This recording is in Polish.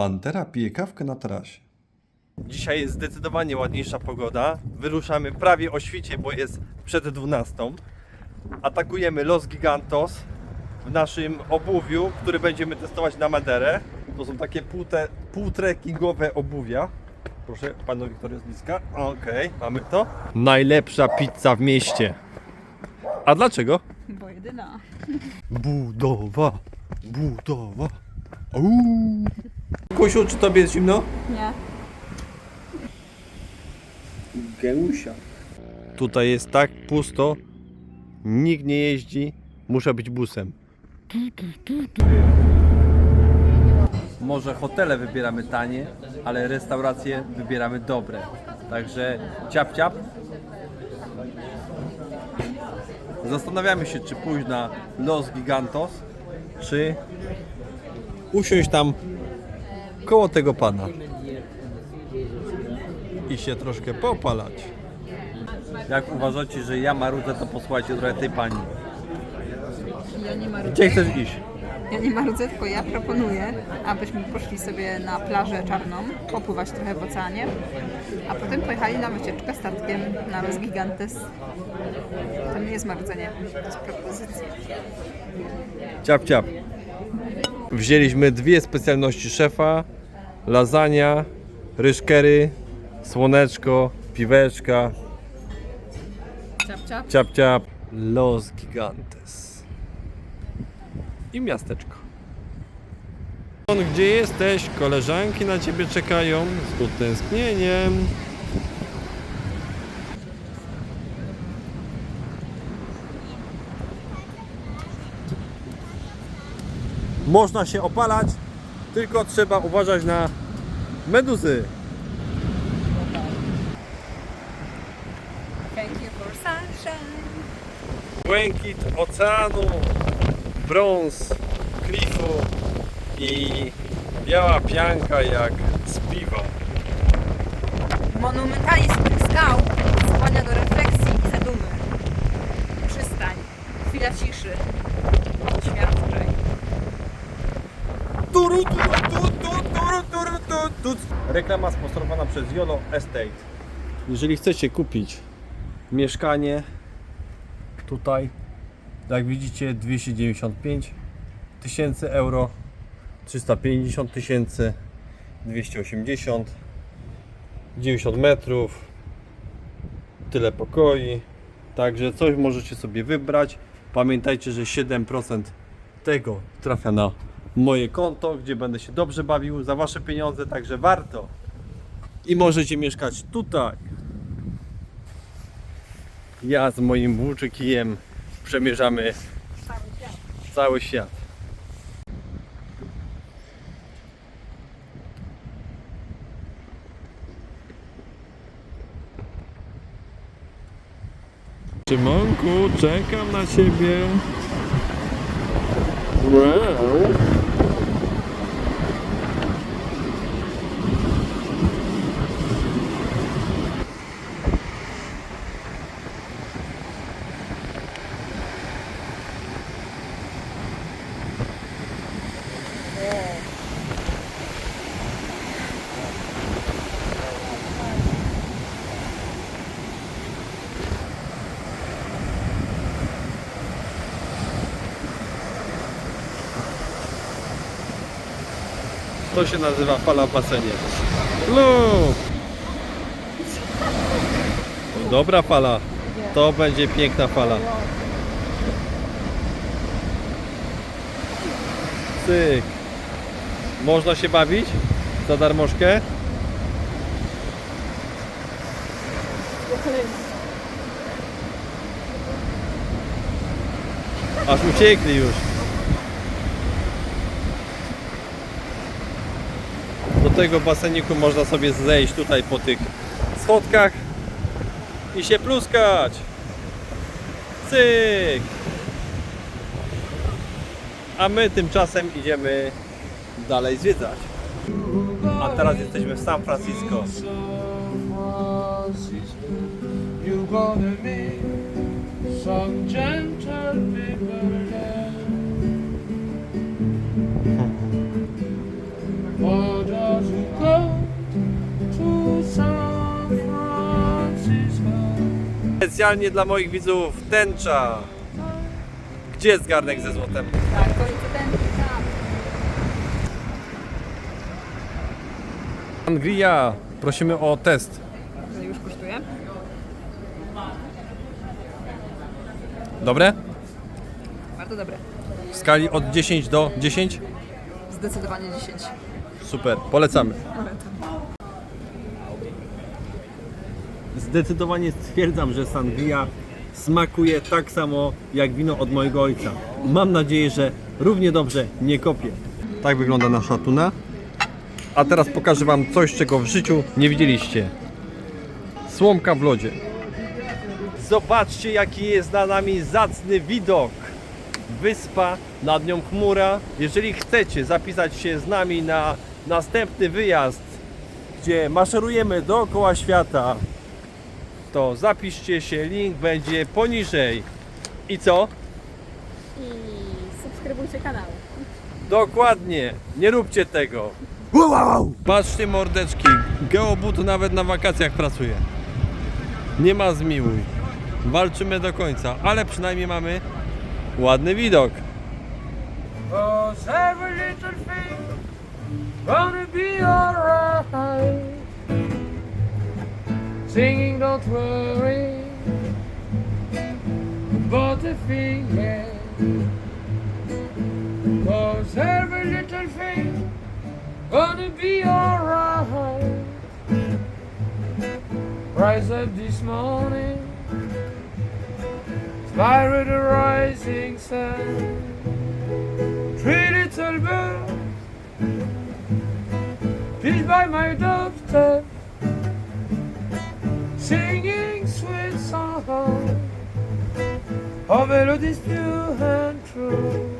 Pantera pije kawkę na tarasie. Dzisiaj jest zdecydowanie ładniejsza pogoda. Wyruszamy prawie o świcie, bo jest przed 12. Atakujemy Los Gigantos w naszym obuwiu, który będziemy testować na Maderę. To są takie półte, półtrekkingowe obuwia. Proszę, panu Wiktorio z bliska. Okej, mamy to. Najlepsza pizza w mieście. A dlaczego? Bo jedyna. Budowa, budowa. Uuu. Kusiu, czy tobie jest zimno? Nie. Gęsia. Tutaj jest tak pusto, nikt nie jeździ, muszę być busem. Może hotele wybieramy tanie, ale restauracje wybieramy dobre. Także ciap ciap. Zastanawiamy się, czy pójść na Los Gigantos, Czy usiąść tam koło tego pana i się troszkę popalać. jak uważacie, że ja marudzę, to posłuchajcie trochę tej pani. Ja nie marudzę. Gdzie chcesz iść? Ja nie marudzę, tylko ja proponuję, abyśmy poszli sobie na plażę czarną, popływać trochę w oceanie, a potem pojechali na wycieczkę statkiem na Los Gigantes. To nie jest marudzenie, to jest propozycja. Ciap, ciap. Wzięliśmy dwie specjalności szefa. Lasagna, ryżkery, słoneczko, piweczka, Ciap, ciap. ciap, ciap. Los Gigantes. I miasteczko. Gdzie jesteś? Koleżanki na ciebie czekają z utęsknieniem. Można się opalać, tylko trzeba uważać na meduzy. Thank you for sunshine. Błękit oceanu, brąz klifu i biała pianka jak z piwa. Monumentalizm tych skał skłania do refleksji i zadumy. Przystań. Chwila ciszy. Odświadczeń. Reklama sponsorowana przez Yolo Estate. Jeżeli chcecie kupić mieszkanie tutaj, jak widzicie 295 tysięcy euro, 350 tysięcy, 280, 90 metrów, tyle pokoi, także coś możecie sobie wybrać. Pamiętajcie, że 7% tego trafia na moje konto, gdzie będę się dobrze bawił za wasze pieniądze, także warto. I możecie mieszkać tutaj. Ja z moim włóczykijem przemierzamy cały świat. Szymonku, czekam na ciebie. Wow. To się nazywa fala w basenie. Lub. Dobra fala. To będzie piękna fala. Cyk. Można się bawić za darmożkę. Aż uciekli już. Tego baseniku można sobie zejść tutaj po tych schodkach i się pluskać. Cyk! A my tymczasem idziemy dalej zwiedzać. A teraz jesteśmy w San Francisco. You gonna meet some gentle people there. Specjalnie dla moich widzów tęcza. Gdzie jest garnek ze złotem? Tak, to jest ten. Anglia, prosimy o test. Już kosztuje. Dobre? Bardzo dobre. W skali od 10 do 10? Zdecydowanie 10. Super, polecamy. Zdecydowanie stwierdzam, że sangria smakuje tak samo jak wino od mojego ojca. Mam nadzieję, że równie dobrze nie kopie. Tak wygląda nasza tuna. A teraz pokażę Wam coś, czego w życiu nie widzieliście. Słomka w lodzie. Zobaczcie, jaki jest za nami zacny widok. Wyspa, nad nią chmura. Jeżeli chcecie zapisać się z nami na następny wyjazd, gdzie maszerujemy dookoła świata, to zapiszcie się, link będzie poniżej. I co? I subskrybujcie kanał. Dokładnie, nie róbcie tego. Patrzcie mordeczki, Geobut nawet na wakacjach pracuje. Nie ma zmiłuj. Walczymy do końca, ale przynajmniej mamy ładny widok. Cause every little thing gonna be alright. Singing, don't worry about the thing. Cause every little thing gonna be alright. Rise up this morning, with the rising sun. Three little birds Peace by my doorstep Singing sweet songs Of melodies pure and true